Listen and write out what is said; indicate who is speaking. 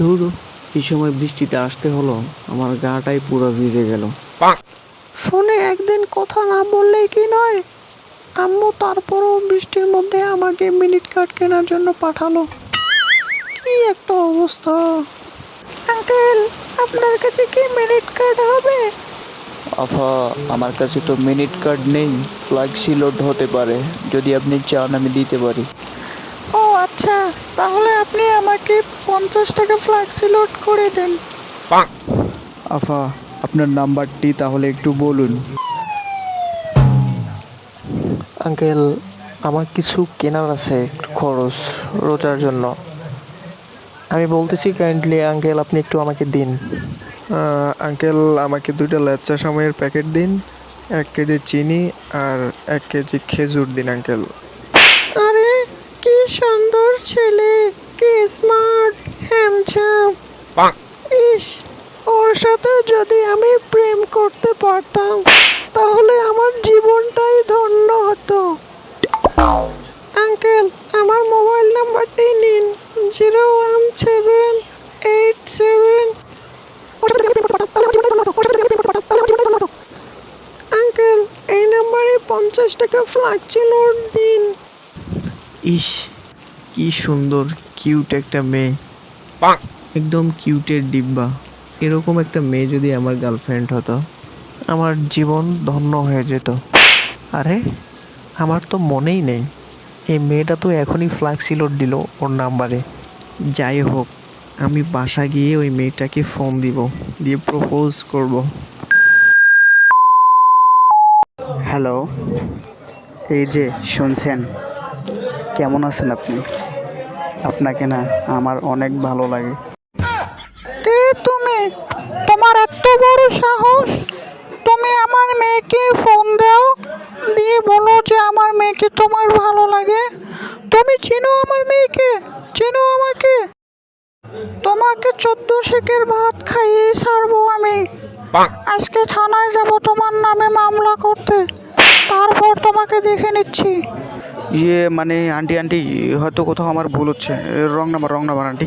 Speaker 1: ধুর এই সময় বৃষ্টিটা আসতে হলো। আমার গাটাই পুরো ভিজে গেল।
Speaker 2: ফোনে একদিন কথা না বললেই কি নয়? আম্মু তারপরও বৃষ্টির মধ্যে আমাকে মিনিট কার্ড কেনার জন্য পাঠালো। কি একটা অবস্থা। আঙ্কেল আপনার কাছে কি মিনিট কার্ড হবে?
Speaker 3: আফা আমার কাছে তো মিনিট কার্ড নেই। ফ্লাক্সি লোড হতে পারে। যদি আপনি চান আমি দিতে পারি।
Speaker 2: আচ্ছা তাহলে আপনি আমাকে পঞ্চাশ টাকা ফ্লাক্সি লোড করে দেন।
Speaker 3: আফা আপনার নাম্বারটি তাহলে একটু বলুন।
Speaker 4: আঙ্কেল আমার কিছু কেনার আছে একটু খরচ রোজার জন্য। আমি বলতেছি কাইন্ডলি আঙ্কেল আপনি একটু আমাকে দিন।
Speaker 5: আঙ্কেল আমাকে দুইটা লেচ্চা সময়ের প্যাকেট দিন এক কেজি চিনি আর এক কেজি খেজুর দিন আঙ্কেল।
Speaker 2: সুন্দর ছেলে কি স্মার্ট হ্যামছাম ইস ওর সাথে যদি আমি প্রেম করতে পারতাম তাহলে আমার জীবনটাই ধন্য হতো। আঙ্কেল আমার মোবাইল নাম্বারটি নিন। Zero one seven eight seven. Uncle এই নাম্বারে পঞ্চাশ টাকা ফ্লাক্সি লোড দিন।
Speaker 1: ইস কি সুন্দর কিউট একটা মেয়ে। একদম কিউটের ডিব্বা। এরকম একটা মেয়ে যদি আমার গার্লফ্রেন্ড হতো
Speaker 4: আমার জীবন ধন্য হয়ে যেত। আরে আমার তো মনেই নেই। এই মেয়েটা তো এখনই ফ্লাক্সি লোড দিল ওর নাম্বারে
Speaker 1: যাই হোক আমি বাসা গিয়ে ওই মেয়েটাকে ফোন দিব দিয়ে প্রপোজ করব।
Speaker 6: হ্যালো এই যে শুনছেন? কেমন আছেন আপনি? আপনাকে না আমার অনেক ভালো লাগে।
Speaker 2: কে তুমি? তোমার এত বড় সাহস। তুমি আমার মেয়েকে ফোন দাও। দিয়ে বলো যে আমার মেয়েকে তোমার ভালো লাগে। তুমি চিনো আমার মেয়েকে? চিনো আমাকে? তোমাকে চোদ্দ শেখের ভাত খাইয়ে ছাড়বো আমি। আজকে থানায় যাব তোমার নামে মামলা করতে। তারপর তোমাকে দেখে নিচ্ছি।
Speaker 6: ইয়ে মানে আন্টি আন্টি হয়তো কোথাও আমার ভুল হচ্ছে। Wrong number wrong number aunty.